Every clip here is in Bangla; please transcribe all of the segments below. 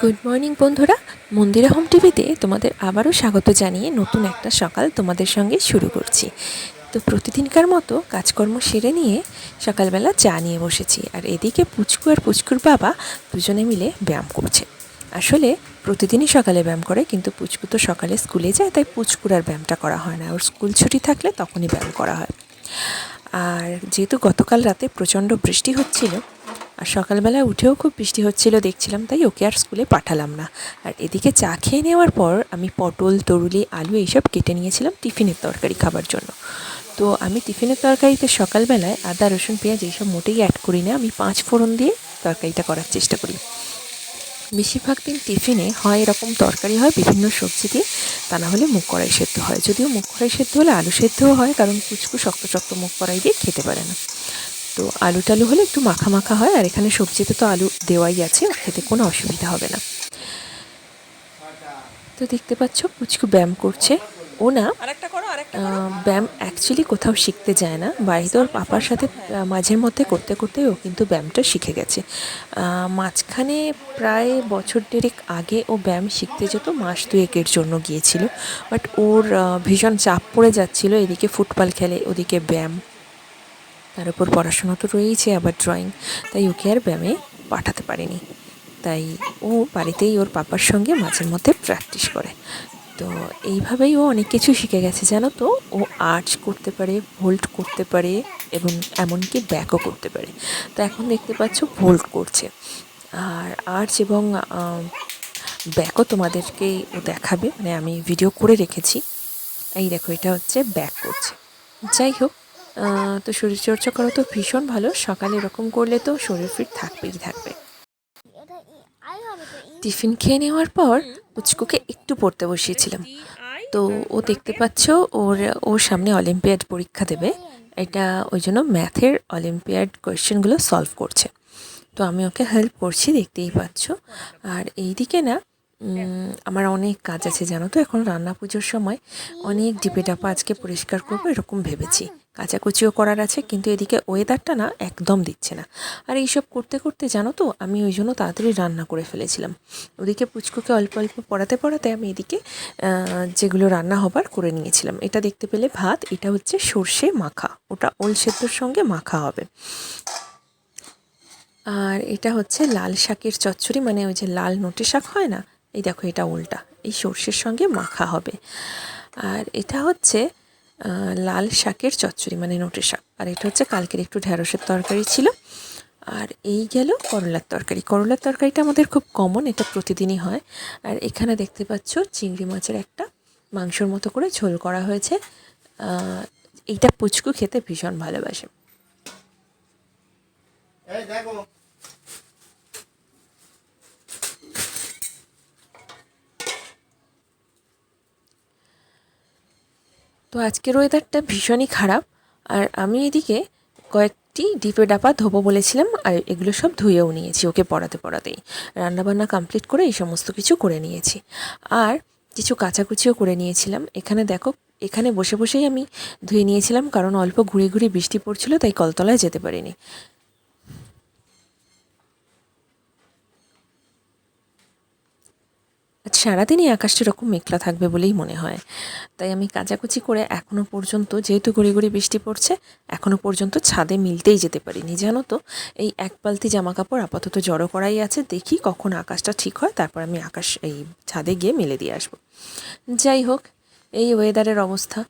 গুড মর্নিং বন্ধুরা। মন্দিরা হোম টিভিতে তোমাদের আবারও স্বাগত জানিয়ে নতুন একটা সকাল তোমাদের সঙ্গে শুরু করছি। তো প্রতিদিনকার মতো কাজকর্ম সেরে নিয়ে সকালবেলা চা নিয়ে বসেছি। আর এদিকে পুচকু আর পুচকুর বাবা দুজনে মিলে ব্যায়াম করছে। আসলে প্রতিদিনই সকালে ব্যায়াম করে, কিন্তু পুচকু তো সকালে স্কুলে যায়, তাই পুচকুর আর ব্যায়ামটা করা হয় না। ওর স্কুল ছুটি থাকলে তখনই ব্যায়াম করা হয়। আর যেহেতু গতকাল রাতে প্রচণ্ড বৃষ্টি হচ্ছিল আর সকালবেলায় উঠেও খুব বৃষ্টি হচ্ছিল, দেখছিলাম, তাই ওকে আর স্কুলে পাঠালাম না। আর এদিকে চা খেয়ে নেওয়ার পর আমি পটল, তরুলি, আলু এইসব কেটে নিয়েছিলাম টিফিনের তরকারি খাবার জন্য। তো আমি টিফিনের তরকারিতে সকালবেলায় আদা, রসুন, পেঁয়াজ এইসব মোটেই অ্যাড করি না, আমি পাঁচ ফোড়ন দিয়ে তরকারিটা করার চেষ্টা করি। বেশিরভাগ দিন টিফিনে হয় এরকম তরকারি হয় বিভিন্ন সবজি দিয়ে, তা না হলে মুগ কড়াই সেদ্ধ হয়। যদিও মুগ কড়াই সেদ্ধ হলে আলু সেদ্ধও হয়, কারণ কুচকু শক্ত শক্ত মুগ কড়াই দিয়ে খেতে পারে না। তো আলু টালু হলে একটু মাখা মাখা হয় আর এখানে সবজিতে তো আলু দেওয়াই আছে খেতে কোনো অসুবিধা হবে না। তো দেখতে পাচ্ছ পুচকু ব্যায়াম করছে। ও না ব্যায়াম অ্যাকচুয়ালি কোথাও শিখতে যায় না। বাড়িতে ওর পাপার সাথে মাঝের মধ্যে করতে করতে ও কিন্তু ব্যায়ামটা শিখে গেছে। মাঝখানে প্রায় বছর দেড়েক আগে ও ব্যায়াম শিখতে যেত মাস দুয়েকের জন্য গিয়েছিল। বাট ওর ভীষণ চাপ পড়ে যাচ্ছিল এদিকে ফুটবল খেলে ওদিকে ব্যায়াম তার উপর পড়াশোনা তো রয়েইছে আবার ড্রয়িং তাই ওকে আর ব্যায়ামে পাঠাতে পারিনি। তাই ও বাড়িতেই ওর পাপার সঙ্গে মাঝে মধ্যে প্র্যাকটিস করে। তো এইভাবেই ও অনেক কিছু শিখে গেছে, জানো তো? ও আর্চ করতে পারে ভোল্ট করতে পারে এবং এমনকি ব্যাকও করতে পারে। তো এখন দেখতে পাচ্ছ ভোল্ট করছে। আর আর্চ এবং ব্যাকও তোমাদেরকে ও দেখাবে। মানে আমি ভিডিও করে রেখেছি। এই দেখো, এটা হচ্ছে ব্যাক করছে। যাই হোক তো শরীরচর্চা করা তো ভীষণ ভালো। সকালে এরকম করলে তো শরীর ফিট থাকবেই, থাকবে। টিফিন খেয়ে নেওয়ার পর উচকুকে একটু পড়তে বসিয়েছিলাম। তো ও দেখতে পাচ্ছ, ওর ওর সামনে অলিম্পিয়াড পরীক্ষা দেবে। এটা ওই জন্য ম্যাথের অলিম্পিয়াড কোয়েশ্চেনগুলো সলভ করছে। তো আমি ওকে হেল্প করছি, দেখতেই পাচ্ছ। আর এইদিকে না আমার অনেক কাজ আছে, জানো তো? এখন রান্না পুজোর সময় অনেক ডিপে ডাপা আজকে পরিষ্কার করব, এরকম ভেবেছি। কাচাকুচিও করার আছে, কিন্তু এদিকে ওয়েদারটা না একদম দিচ্ছে না। আর এইসব করতে করতে, জানো তো, আমি ওই জন্য তাড়াতাড়ি রান্না করে ফেলেছিলাম। ওদিকে পুচকুকে অল্প অল্প পড়াতে পড়াতে আমি এদিকে যেগুলো রান্না হবার করে নিয়েছিলাম। এটা দেখতে পেলে ভাত, এটা হচ্ছে সর্ষে মাখা। ওটা ওল সেদ্ধর সঙ্গে মাখা হবে। আর এটা হচ্ছে লাল শাকের চচ্চড়ি মানে ওই যে লাল নোটে শাক হয় না? এই দেখো, এটা উল্টা। এই সর্ষের সঙ্গে মাখা হবে। আর এটা হচ্ছে লাল শাকের চচ্চড়ি মানে নোটে শাক। আর এটা হচ্ছে কালকের একটু ঢ্যাঁড়সের তরকারি ছিল। আর এই গেল করলার তরকারি। করলার তরকারিটা আমাদের খুব কমন এটা প্রতিদিনই হয়। আর এখানে দেখতে পাচ্ছ, চিংড়ি মাছের একটা মাংসর মতো করে ঝোল করা হয়েছে। এইটা পুচকু খেতে ভীষণ ভালোবাসে। দেখো তো আজকের ওয়েদারটা ভীষণই খারাপ। আর আমি এদিকে কয়েকটি ডিপে ডাপা ধোবো বলেছিলাম, আর এগুলো সব ধুয়েও নিয়েছি ওকে পড়াতে পড়াতেই। রান্নাবান্না কমপ্লিট করে এই সমস্ত কিছু করে নিয়েছি। আর কিছু কাচাকুচিও করে নিয়েছিলাম। এখানে দেখো, এখানে বসে বসেই আমি ধুয়ে নিয়েছিলাম, কারণ অল্প ঘুরে ঘুরে বৃষ্টি পড়ছিল, তাই কলতলায় যেতে পারিনি। আজ সারাদিনই আকাশটি এরকম মেঘলা থাকবে বলেই মনে হয়। তাই আমি কাচাকুচি করে এখনও পর্যন্ত যেহেতু গড়ি গড়ি বৃষ্টি পড়ছে এখনও পর্যন্ত ছাদে মিলতেই যেতে পারিনি। জানো তো, এই এক বালতি জামা কাপড় আপাতত জড়ো করাই আছে, দেখি কখন আকাশটা ঠিক হয়, তারপর আমি আকাশ এই ছাদে গিয়ে মেলে দিয়ে আসব। যাই হোক, এই ওয়েদারের অবস্থা।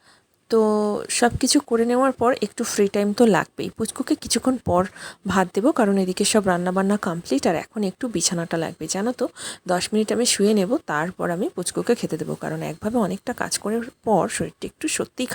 তো সব কিছু করে নেওয়ার পর একটু ফ্রি টাইম তো লাগবেই। পুচকুকে কিছুক্ষণ পর ভাত দেবো, কারণ এদিকে সব রান্নাবান্না কমপ্লিট আর এখন একটু বিছানাটা লাগবে, জানো তো? দশ মিনিট আমি শুয়ে নেব, তারপর আমি পুচকুকে খেতে দেবো, কারণ একভাবে অনেকটা কাজ করার পর শরীরটা একটু সত্যিই